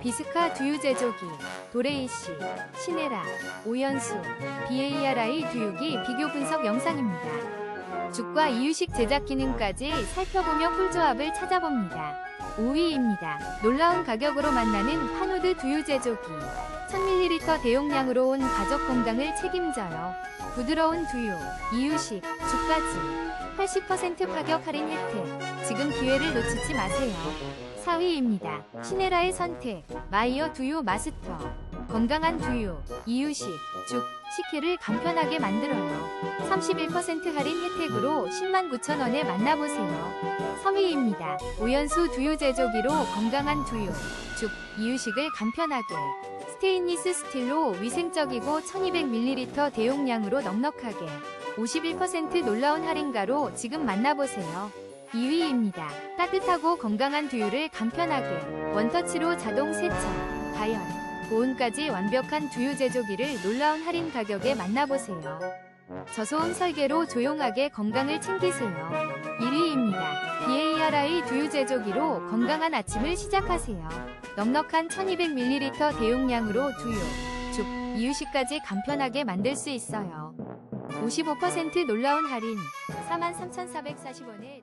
비스카 두유 제조기, 도레이시, 시네라, 오연수, BARI 두유기 비교 분석 영상입니다. 죽과 이유식 제작 기능까지 살펴보며 꿀조합을 찾아봅니다. 5위입니다. 놀라운 가격으로 만나는 파노드 두유 제조기. 1000ml 대용량으로 온 가족 건강을 책임져요. 부드러운 두유, 이유식, 죽까지 80% 가격 할인 혜택. 지금 기회를 놓치지 마세요. 4위입니다. 시네라의 선택, 마이어 두유 마스터. 건강한 두유, 이유식, 죽, 식혜를 간편하게 만들어요. 31% 할인 혜택으로 109,000원에 만나보세요. 3위입니다. 오연수 두유 제조기로 건강한 두유, 죽, 이유식을 간편하게. 스테인리스 스틸로 위생적이고 1200ml 대용량으로 넉넉하게. 51% 놀라운 할인가로 지금 만나보세요. 2위입니다. 따뜻하고 건강한 두유를 간편하게 원터치로 자동 세척, 가열, 보온까지 완벽한 두유 제조기를 놀라운 할인 가격에 만나보세요. 저소음 설계로 조용하게 건강을 챙기세요. 1위입니다. BARI 두유 제조기로 건강한 아침을 시작하세요. 넉넉한 1200ml 대용량으로 두유, 죽, 이유식까지 간편하게 만들 수 있어요. 55% 놀라운 할인 43,440원에